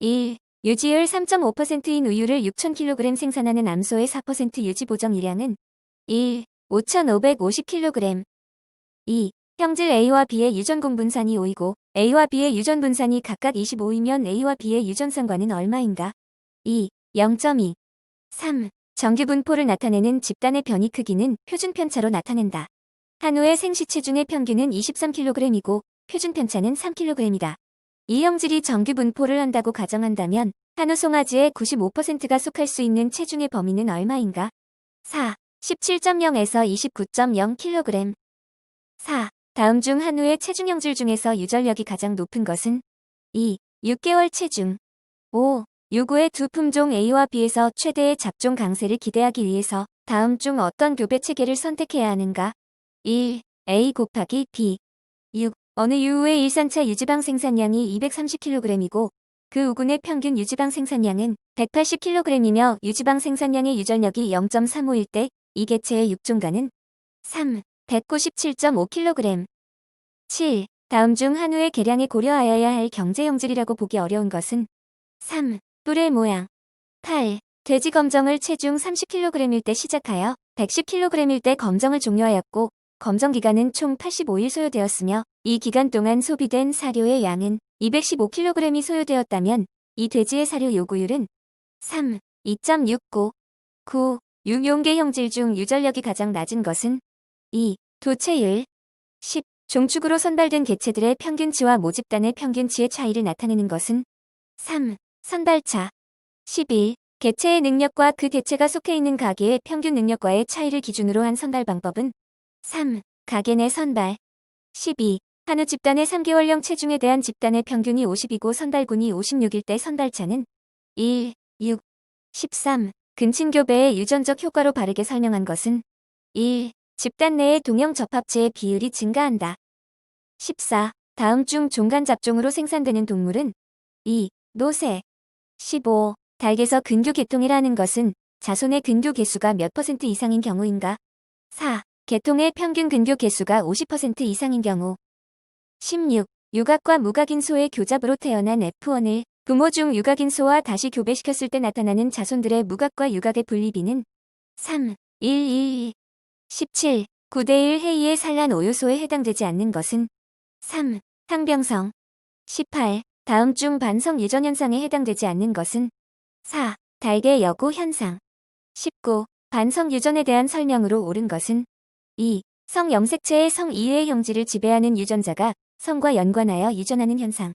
1. 유지율 3.5%인 우유를 6,000kg 생산하는 암소의 4% 유지 보정 일량은 1. 5,550kg 2. 형질 A와 B의 유전 공분산이 5이고 A와 B의 유전 분산이 각각 25이면 A와 B의 유전성과는 얼마인가? 2. 0.2 3. 정규 분포를 나타내는 집단의 변이 크기는 표준 편차로 나타낸다. 한우의 생시 체중의 평균은 23kg이고 표준 편차는 3kg이다. 이 형질이 정규 분포를 한다고 가정한다면 한우 송아지의 95%가 속할 수 있는 체중의 범위는 얼마인가? 4. 17.0에서 29.0kg 4. 다음 중 한우의 체중 형질 중에서 유전력이 가장 높은 것은 2. 6개월 체중 5. 요구의 두 품종 A와 B에서 최대의 잡종 강세를 기대하기 위해서 다음 중 어떤 교배 체계를 선택해야 하는가? 1. A 곱하기 B 6. 어느 유우의 일산차 유지방 생산량이 230kg이고 그 우군의 평균 유지방 생산량은 180kg이며 유지방 생산량의 유전력이 0.351때이 개체의 육종가는 3. 197.5kg 7. 다음 중 한우의 개량에 고려하여야 할 경제 형질이라고 보기 어려운 것은 3. 뿔의 모양 8. 돼지 검정을 체중 30kg일 때 시작하여 110kg일 때 검정을 종료하였고 검정 기간은 총 85일 소요되었으며 이 기간 동안 소비된 사료의 양은 215kg이 소요되었다면 이 돼지의 사료 요구율은 3. 2.69 9. 육용계 형질 중 유전력이 가장 낮은 것은 2. 도체율 10. 종축으로 선발된 개체들의 평균치와 모집단의 평균치의 차이를 나타내는 것은 3. 선발차 11. 개체의 능력과 그 개체가 속해 있는 가게의 평균 능력과의 차이를 기준으로 한 선발 방법은 3. 가게 내 선발 12. 한우 집단의 3개월령 체중에 대한 집단의 평균이 50이고 선발군이 56일 때 선발차는 1. 6. 13. 근친교배의 유전적 효과로 바르게 설명한 것은 1. 집단 내의 동형 접합체의 비율이 증가한다. 14. 다음 중 종간 잡종으로 생산되는 동물은 2. 노새 15. 닭에서 근교 개통이라는 것은 자손의 근교 개수가 몇 퍼센트 이상인 경우인가? 4. 개통의 평균 근교 개수가 50% 이상인 경우 16. 유각과 무각인 소의 교잡으로 태어난 F1을 부모 중 유각인 소와 다시 교배시켰을 때 나타나는 자손들의 무각과 유각의 분리비는 3. 1, 1, 2. 17. 9대1 해이의 산란 오요소에 해당되지 않는 것은 3. 항병성 18. 다음 중 반성 유전 현상에 해당되지 않는 것은 4. 달개 여고 현상 19. 반성 유전에 대한 설명으로 옳은 것은 2. 성 염색체의 성 이외의 형질을 지배하는 유전자가 성과 연관하여 유전하는 현상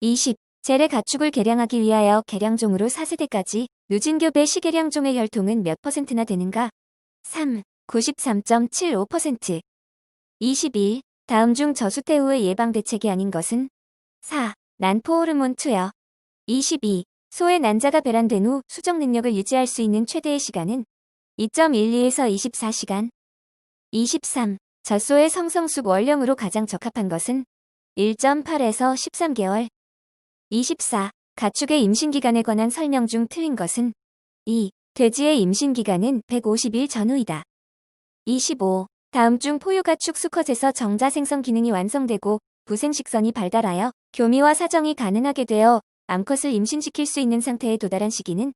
20. 젤의 가축을 개량하기 위하여 개량종으로 4세대까지 누진교배 시개량종의 혈통은 몇 퍼센트나 되는가? 3. 93.75% 22. 다음 중 저수태우의 예방 대책이 아닌 것은 4. 난포 호르몬 투여 22. 소의 난자가 배란된 후 수정 능력을 유지할 수 있는 최대의 시간은 2.12에서 24시간 23. 젖소의 성성숙 원령으로 가장 적합한 것은 1.8에서 13개월 24. 가축의 임신기간에 관한 설명 중 틀린 것은 2. 돼지의 임신기간은 150일 전후이다. 25. 다음 중 포유가축 수컷에서 정자 생성 기능이 완성되고 부생식선이 발달하여 교미와 사정이 가능하게 되어 암컷을 임신시킬 수 있는 상태에 도달한 시기는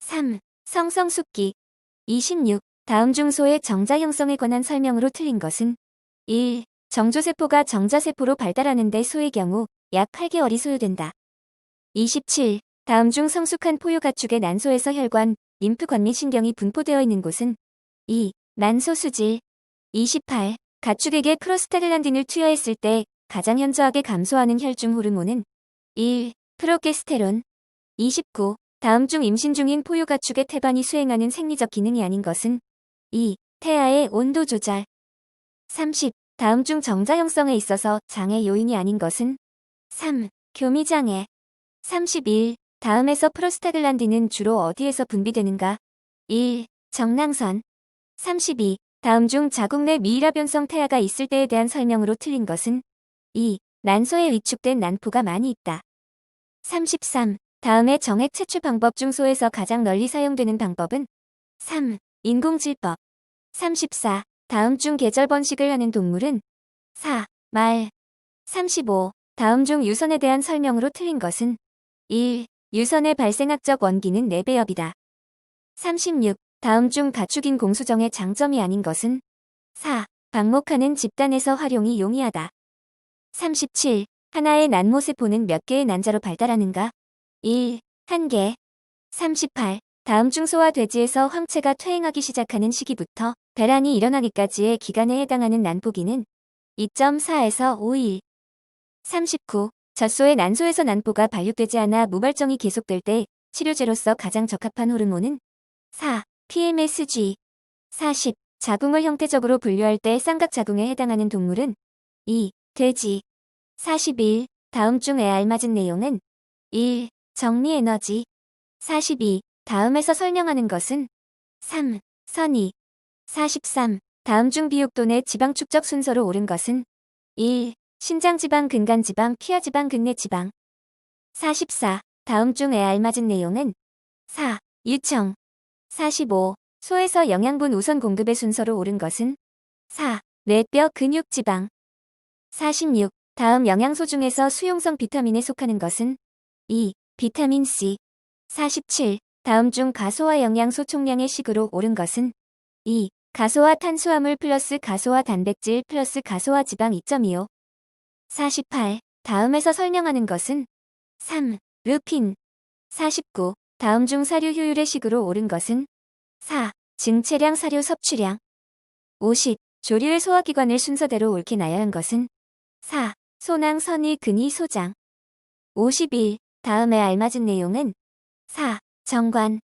3. 성성숙기 26. 다음 중 소의 정자 형성에 관한 설명으로 틀린 것은 1. 정조세포가 정자세포로 발달하는 데 소의 경우 약 8개월이 소요된다. 27. 다음 중 성숙한 포유가축의 난소에서 혈관, 림프관 및 신경이 분포되어 있는 곳은 2. 난소 수질 28. 가축에게 프로스타글란딘을 투여했을 때 가장 현저하게 감소하는 혈중 호르몬은 1. 프로게스테론 29. 다음 중 임신 중인 포유가축의 태반이 수행하는 생리적 기능이 아닌 것은 2. 태아의 온도 조절 30. 다음 중 정자 형성에 있어서 장애 요인이 아닌 것은 3. 교미장애 31. 다음에서 프로스타글란딘은 주로 어디에서 분비되는가? 1. 정낭선 32. 다음 중 자궁 내 미이라변성 태아가 있을 때에 대한 설명으로 틀린 것은 2. 난소에 위축된 난포가 많이 있다. 33. 다음에 정액 채취 방법 중 소에서 가장 널리 사용되는 방법은 3. 인공질법 34. 다음 중 계절 번식을 하는 동물은 4. 말 35. 다음 중 유선에 대한 설명으로 틀린 것은 1. 유선의 발생학적 원기는 4배엽이다. 36. 다음 중 가축인 공수정의 장점이 아닌 것은 4. 방목하는 집단에서 활용이 용이하다. 37. 하나의 난모세포는 몇 개의 난자로 발달하는가? 1. 1개. 38. 다음 중 소와 돼지에서 황체가 퇴행하기 시작하는 시기부터 배란이 일어나기까지의 기간에 해당하는 난포기는 2.4에서 5일. 39. 젖소의 난소에서 난포가 발육되지 않아 무발정이 계속될 때 치료제로서 가장 적합한 호르몬은 4. PMSG. 40. 자궁을 형태적으로 분류할 때 쌍각 자궁에 해당하는 동물은 2. 돼지. 41. 다음 중에 알맞은 내용은 1. 정리 에너지. 42. 다음에서 설명하는 것은 3. 선이. 43. 다음 중 비육돈의 지방 축적 순서로 옳은 것은 1. 신장지방, 근간지방, 피하지방, 근내지방. 44. 다음 중에 알맞은 내용은 4. 유청. 45. 소에서 영양분 우선 공급의 순서로 옳은 것은 4. 뇌뼈 근육 지방. 46. 다음 영양소 중에서 수용성 비타민에 속하는 것은 2. 비타민 C. 47. 다음 중 가소화 영양소 총량의 식으로 옳은 것은 2. 가소화 탄수화물 플러스 가소화 단백질 플러스 가소화 지방 2.25. 48. 다음에서 설명하는 것은 3. 루핀. 49. 다음 중 사료 효율의 식으로 옳은 것은 4. 증체량 사료 섭취량. 50. 조류의 소화기관을 순서대로 옳게 나열한 것은 4. 소낭 선의 근위 소장. 51. 다음에 알맞은 내용은 4. 정관.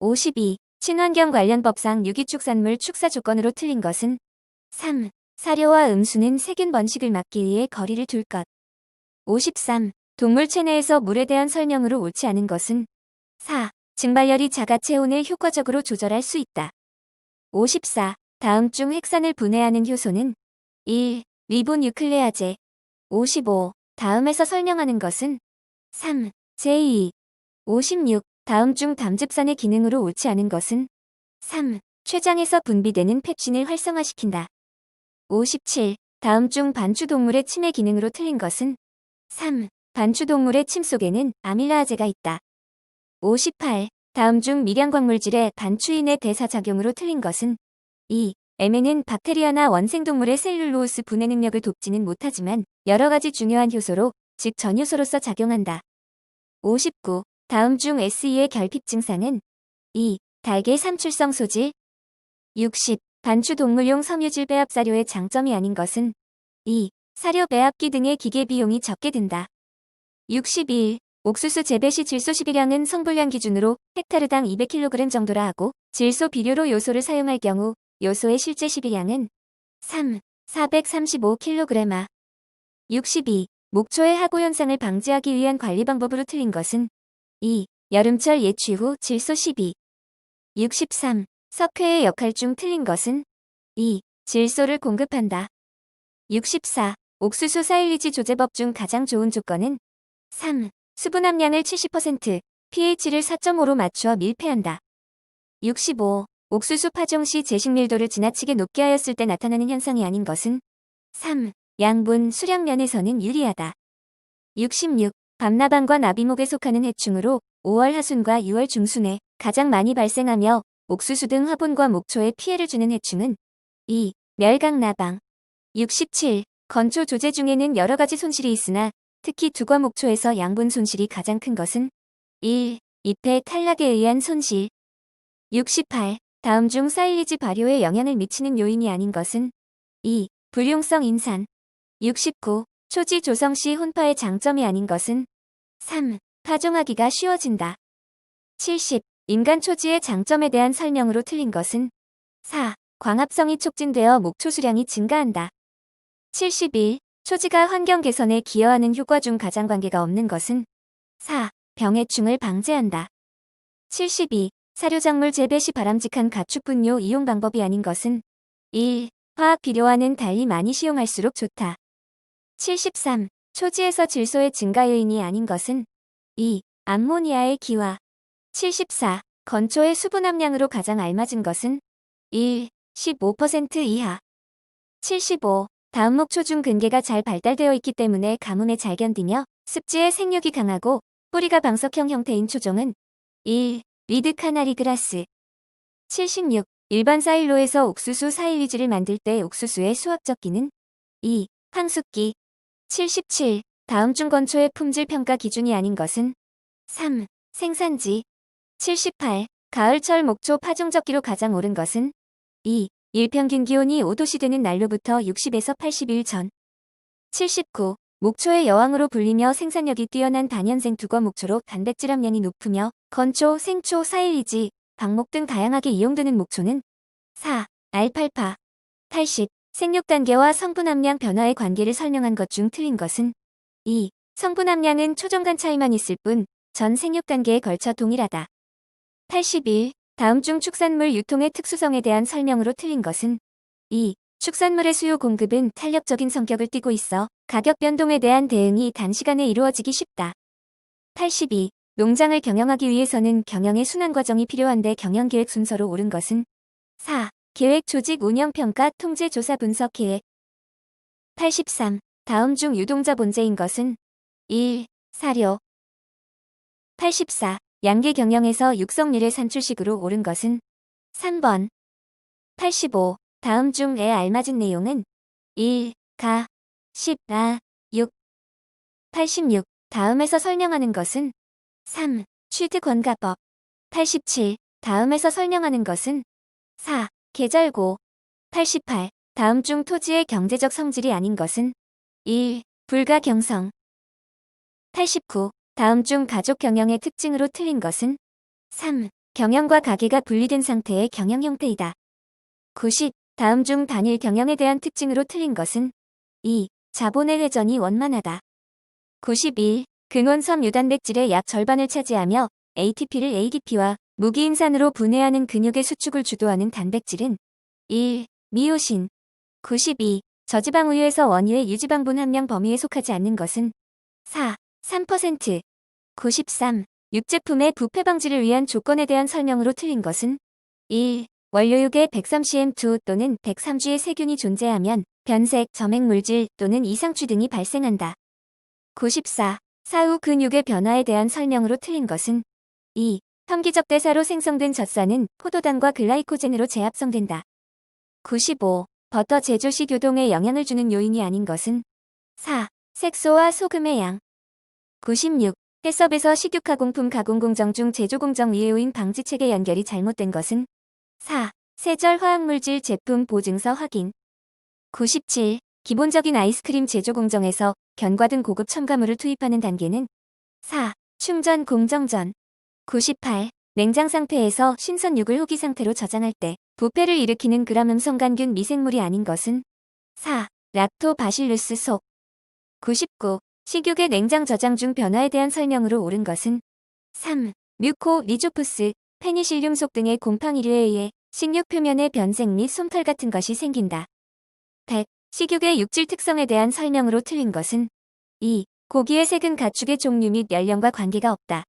52. 친환경 관련 법상 유기축산물 축사 조건으로 틀린 것은 3. 사료와 음수는 세균 번식을 막기 위해 거리를 둘 것. 53. 동물 체내에서 물에 대한 설명으로 옳지 않은 것은 4. 증발열이 자가 체온을 효과적으로 조절할 수 있다. 54. 다음 중 핵산을 분해하는 효소는 1. 리보뉴클레아제 55. 다음에서 설명하는 것은 3. 제2. 56. 다음 중 담즙산의 기능으로 옳지 않은 것은 3. 췌장에서 분비되는 펩신을 활성화시킨다. 57. 다음 중 반추동물의 침해 기능으로 틀린 것은 3. 반추동물의 침 속에는 아밀라아제가 있다. 58. 다음 중 미량광물질의 반추인의 대사작용으로 틀린 것은 2. 에메는 박테리아나 원생동물의 셀룰로스 분해 능력을 돕지는 못하지만 여러 가지 중요한 효소로, 즉 전효소로서 작용한다. 59. 다음 중 SE의 결핍 증상은 2. 달걀 삼출성 소질 60. 반추 동물용 섬유질 배합 사료의 장점이 아닌 것은 2. 사료 배합기 등의 기계 비용이 적게 든다. 61. 옥수수 재배 시 질소 시비량은 성분량 기준으로 헥타르당 200kg 정도라 하고 질소 비료로 요소를 사용할 경우 요소의 실제 시비량은 3. 435kg. 62. 목초의 하고 현상을 방지하기 위한 관리 방법으로 틀린 것은 2. 여름철 예취 후 질소 시비. 63. 석회의 역할 중 틀린 것은 2. 질소를 공급한다. 64. 옥수수 사일리지 조제법 중 가장 좋은 조건은 3. 수분 함량을 70%, pH를 4.5로 맞추어 밀폐한다. 65. 옥수수 파종 시 제식 밀도를 지나치게 높게 하였을 때 나타나는 현상이 아닌 것은 3. 양분, 수량 면에서는 유리하다. 66. 밤나방과 나비목에 속하는 해충으로 5월 하순과 6월 중순에 가장 많이 발생하며 옥수수 등 화분과 목초에 피해를 주는 해충은 2. 멸강나방 67. 건초 조제 중에는 여러 가지 손실이 있으나 특히 두과 목초에서 양분 손실이 가장 큰 것은 1. 잎의 탈락에 의한 손실 68. 다음 중 사일리지 발효에 영향을 미치는 요인이 아닌 것은 2. 불용성 인산 69. 초지 조성 시 혼파의 장점이 아닌 것은 3. 파종하기가 쉬워진다. 70. 인간 초지의 장점에 대한 설명으로 틀린 것은 4. 광합성이 촉진되어 목초 수량이 증가한다. 71. 초지가 환경 개선에 기여하는 효과 중 가장 관계가 없는 것은 4. 병해충을 방제한다. 72. 사료작물 재배 시 바람직한 가축 분뇨 이용 방법이 아닌 것은 1. 화학 비료와는 달리 많이 시용할수록 좋다. 73. 초지에서 질소의 증가 요인이 아닌 것은 2. 암모니아의 기화 74. 건초의 수분 함량으로 가장 알맞은 것은 1. 15% 이하 75. 다음 목초 중 근계가 잘 발달되어 있기 때문에 가뭄에 잘 견디며 습지에 생육이 강하고 뿌리가 방석형 형태인 초종은 1. 리드 카나리 그라스 76. 일반 사일로에서 옥수수 사일리즈를 만들 때 옥수수의 수확 적 기는 2. 황숙기 77. 다음 중 건초의 품질 평가 기준이 아닌 것은 3. 생산지 78. 가을철 목초 파종적기로 가장 오른 것은 2. 일평균 기온이 5도씨 되는 날로부터 60에서 80일 전 79. 목초의 여왕으로 불리며 생산력이 뛰어난 단연생 두거 목초로 단백질 함량이 높으며 건초, 생초, 사일리지, 방목 등 다양하게 이용되는 목초는 4. 알팔파 80. 생육 단계와 성분 함량 변화의 관계를 설명한 것 중 틀린 것은 2. 성분 함량은 초종 간 차이만 있을 뿐 전 생육 단계에 걸쳐 동일하다. 81. 다음 중 축산물 유통의 특수성에 대한 설명으로 틀린 것은 2. 축산물의 수요 공급은 탄력적인 성격을 띠고 있어 가격 변동에 대한 대응이 단시간에 이루어지기 쉽다. 82. 농장을 경영하기 위해서는 경영의 순환 과정이 필요한데 경영 계획 순서로 옳은 것은 4. 계획 조직 운영 평가 통제 조사 분석 계획 83. 다음 중 유동자 본제인 것은 1. 사료 84. 양계 경영에서 육성률의 산출식으로 옳은 것은 3번 85. 다음 중에 알맞은 내용은 1. 가 10. 아 6. 86. 다음에서 설명하는 것은 3. 취득 권가법 87. 다음에서 설명하는 것은 4. 계절고 88. 다음 중 토지의 경제적 성질이 아닌 것은 1. 불가 경성 89. 다음 중 가족 경영의 특징으로 틀린 것은 3. 경영과 가게가 분리된 상태의 경영 형태이다. 90. 다음 중 단일 경영에 대한 특징으로 틀린 것은 2. 자본의 회전이 원만하다. 91. 근원섬 유단백질의 약 절반을 차지하며 ATP를 ADP와 무기인산으로 분해하는 근육의 수축을 주도하는 단백질은 1. 미오신 92. 저지방 우유에서 원유의 유지방분 함량 범위에 속하지 않는 것은 4. 3%. 93. 육제품의 부패 방지를 위한 조건에 대한 설명으로 틀린 것은 1. 원료육에 103cm2 또는 103G의 세균이 존재하면 변색, 점액 물질 또는 이상취 등이 발생한다. 94. 사후 근육의 변화에 대한 설명으로 틀린 것은 2. 험기적 대사로 생성된 젖산은 포도당과 글라이코젠으로 재합성된다. 95. 버터 제조 시 교동에 영향을 주는 요인이 아닌 것은 4. 색소와 소금의 양 96. 해썹에서 식육 가공품 가공 공정 중 제조 공정 위해오인 방지 체계 연결이 잘못된 것은 4. 세절 화학물질 제품 보증서 확인 97. 기본적인 아이스크림 제조 공정에서 견과 등 고급 첨가물을 투입하는 단계는 4. 충전 공정 전 98. 냉장 상태에서 신선 육을 후기 상태로 저장할 때 부패를 일으키는 그람 음성간균 미생물이 아닌 것은 4. 락토바실루스 속 99. 식육의 냉장 저장 중 변화에 대한 설명으로 옳은 것은 3. 뮤코 리조푸스, 페니실륨 속 등의 곰팡이류에 의해 식육 표면의 변색 및 솜털 같은 것이 생긴다. 100. 식육의 육질 특성에 대한 설명으로 틀린 것은 2. 고기의 색은 가축의 종류 및 연령과 관계가 없다.